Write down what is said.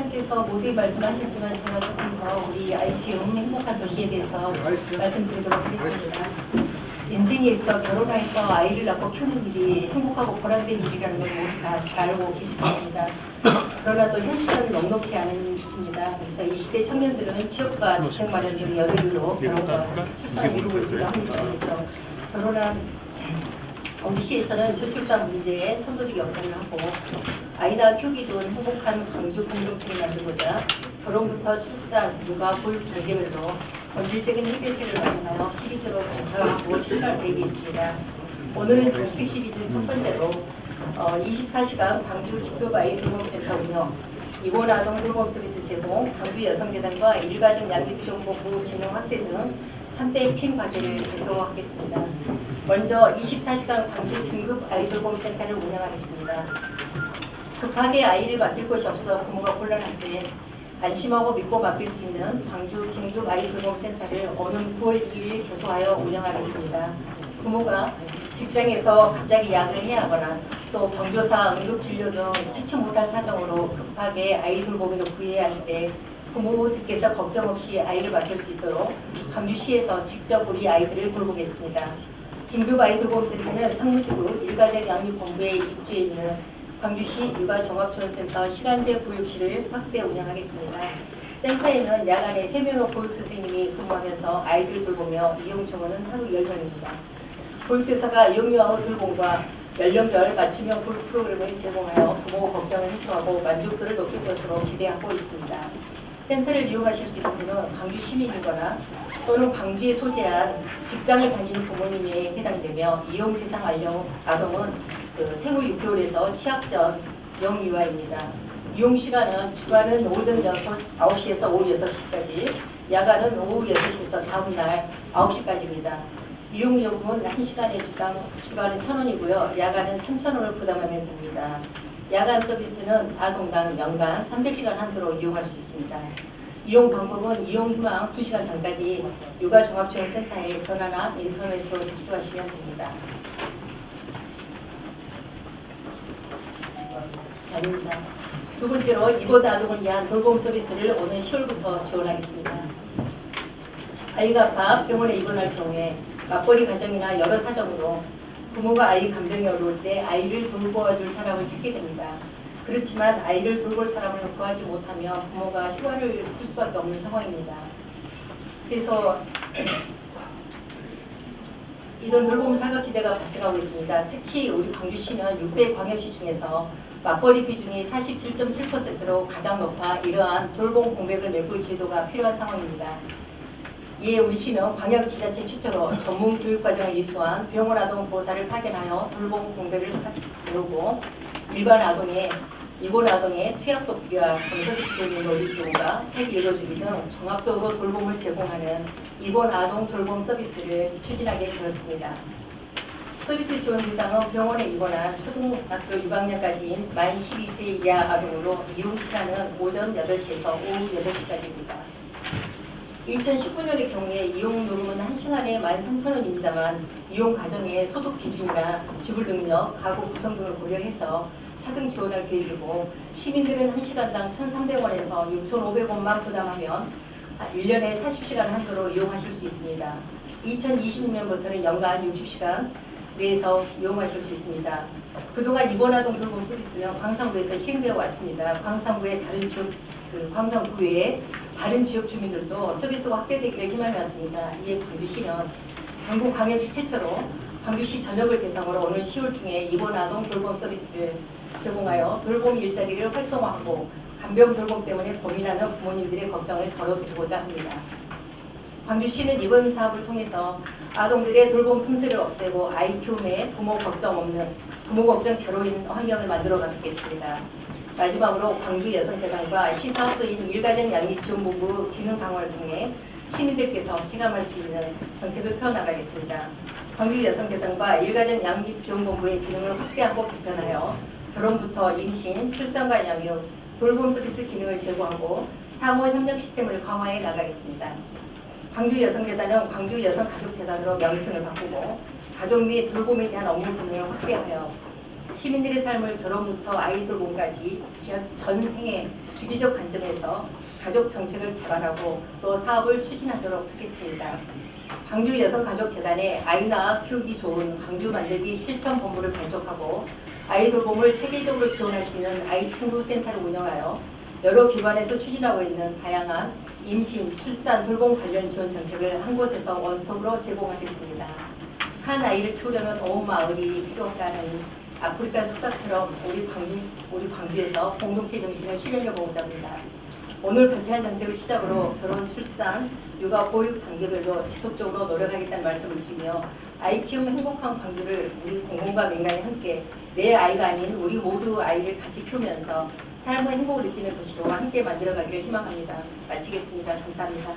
시장께서 모두 말씀하셨지만 제가 조금 더 우리 IPM 행복한 도시에 대해서 말씀드리도록 하겠습니다. 인생에 있어 결혼해서 아이를 낳고 키우는 일이 행복하고 보람된 일이라는 걸 모두 다 잘 알고 계실 겁니다. 그러나 또 현실은 넉넉지 않습니다. 그래서 이 시대 청년들은 취업과 주택 마련 등 여러 이유로 결혼과 출산을 미루고 있기도 합니다. 그래서 결혼한 우리 시에서는 저출산 문제에 선도적 역할을 하고 아이가 키우기 좋은 행복한 광주 공동체를 만들고자 결혼부터 출산, 육아, 보육 단계별로 본질적인 해결책을 마련하여 시리즈로 발표하고 출시할 계획이 있습니다. 오늘은 정책 시리즈 첫 번째로 어, 24시간 광주 기급 아이 돌봄센터 운영, 이곳 아동 돌봄 서비스 제공, 광주 여성재단과 일가정 양립지원본부 기능 확대 등 3대 핵심 과제를 발표하겠습니다. 먼저 24시간 광주 긴급 아이돌 봄 센터를 운영하겠습니다. 급하게 아이를 맡길 곳이 없어 부모가 곤란할 때 안심하고 믿고 맡길 수 있는 광주 긴급 아이돌 봄 센터를 오는 9월 2일 개소하여 운영하겠습니다. 부모가 직장에서 갑자기 야근을 해야 하거나 또 경조사, 응급진료 등 피치 못할 사정으로 급하게 아이 돌 보기를 구해야 할 때 부모님께서 걱정 없이 아이를 맡길 수 있도록 광주시에서 직접 우리 아이들을 돌보겠습니다. 긴급 아이 돌봄센터는 상무지구 일가정 양육본부에 입주해 있는 광주시 육아종합지원센터 시간제 보육실을 확대 운영하겠습니다. 센터에는 야간에 3명의 보육 선생님이 근무하면서 아이들 돌보며 이용 정원은 하루 10명입니다. 보육교사가 이용료와 돌봄과 연령별 맞춤형 보육 프로그램을 제공하여 부모 걱정을 해소하고 만족도를 높일 것으로 기대하고 있습니다. 센터를 이용하실 수 있는 분은 광주 시민이거나 또는 광주에 소재한 직장을 다니는 부모님에 해당되며 이용 대상 아동- 아동은 그 생후 6개월에서 취약 전 영유아입니다. 이용 시간은 주간은 오전 6, 9시에서 오후 6시까지, 야간은 오후 6시에서 다음 날 9시까지입니다. 이용 요금은 1시간에 주당, 주간은 1,000원이고요. 야간은 3,000원을 부담하면 됩니다. 야간 서비스는 아동당 연간 300시간 한도로 이용할 수 있습니다. 이용 방법은 이용 희망 2시간 전까지 육아종합지원센터에 전화나 인터넷으로 접수하시면 됩니다. 아닙니다. 두 번째로 이보 아동을 위한 돌봄 서비스를 오는 10월부터 지원하겠습니다. 아이가 방학병원에 입원할 경우에 맞벌이 가정이나 여러 사정으로 부모가 아이 간병에 어려울 때 아이를 돌보아줄 사람을 찾게 됩니다. 그렇지만 아이를 돌볼 사람을 구하지 못하며 부모가 휴가를 쓸 수밖에 없는 상황입니다. 그래서 이런 돌봄 사각지대가 발생하고 있습니다. 특히 우리 광주시는 6대 광역시 중에서 맞벌이 비중이 47.7%로 가장 높아 이러한 돌봄 공백을 메꿀 제도가 필요한 상황입니다. 이에 우리 시는 광역지자체 최초로 전문 교육과정을 이수한 병원 아동 보호사를 파견하여 돌봄 공백을 메우고 일반 아동의 이곤 아동의 투약 돕기와 건설적인 놀이 지원과 책 읽어주기 등 종합적으로 돌봄을 제공하는 이곤 아동 돌봄 서비스를 추진하게 되었습니다. 서비스 지원 대상은 병원에 입원한 초등학교 6학년까지인 만 12세 이하 아동으로 이용 시간은 오전 8시에서 오후 8시까지입니다. 2019년의 경우에 이용 요금은 1시간에 13,000원입니다만 이용 가정의 소득 기준이나 지불 능력, 가구 구성 등을 고려해서 차등 지원할 계획이고 시민들은 1시간당 1,300원에서 6,500원만 부담하면 1년에 40시간 한도로 이용하실 수 있습니다. 2020년부터는 연간 60시간 내에서 이용하실 수 있습니다. 그동안 입원아동 돌봄 서비스는 광산구에서 시행되어 왔습니다. 광산구의 다른 지역, 그 광산 구 외에 다른 지역 주민들도 서비스가 확대되기를 희망해 왔습니다. 이에 광주시는 전국 광역시 최초로 광주시 전역을 대상으로 오는 10월 중에 입원 아동 돌봄 서비스를 제공하여 돌봄 일자리를 활성화하고 간병 돌봄 때문에 고민하는 부모님들의 걱정을 덜어드리고자 합니다. 광주시는 이번 사업을 통해서 아동들의 돌봄 틈새를 없애고 아이 키움에 부모 걱정 없는 부모 걱정 제로인 환경을 만들어 가겠습니다. 마지막으로 광주 여성재단과 시사업소인 일가정 양립 지원본부 기능 강화를 통해 시민들께서 체감할 수 있는 정책을 펴나가겠습니다. 광주 여성재단과 일가정 양립 지원본부의 기능을 확대하고 개편하여 결혼부터 임신, 출산과 양육, 돌봄 서비스 기능을 제공하고 상호 협력 시스템을 강화해 나가겠습니다. 광주 여성재단은 광주 여성가족재단으로 명칭을 바꾸고 가족 및 돌봄에 대한 업무 기능을 확대하여 시민들의 삶을 결혼부터 아이 돌봄까지 전 생에 주기적 관점에서 가족 정책을 개발하고 또 사업을 추진하도록 하겠습니다. 광주 여성가족재단의 아이 낳아 키우기 좋은 광주 만들기 실천 본부를 발족하고 아이 돌봄을 체계적으로 지원할 수 있는 아이 친구 센터를 운영하여 여러 기관에서 추진하고 있는 다양한 임신, 출산, 돌봄 관련 지원 정책을 한 곳에서 원스톱으로 제공하겠습니다. 한 아이를 키우려면 온 마을이 필요하다는 아프리카 속담처럼 우리 광주, 우리 광주에서 공동체 정신을 실현해 보고자 합니다. 오늘 발표한 정책을 시작으로 결혼, 출산, 육아, 보육 단계별로 지속적으로 노력하겠다는 말씀을 드리며 아이 키우면 행복한 광주를 우리 공공과 민간이 함께 내 아이가 아닌 우리 모두 아이를 같이 키우면서 삶의 행복을 느끼는 도시로 함께 만들어가기를 희망합니다. 마치겠습니다. 감사합니다.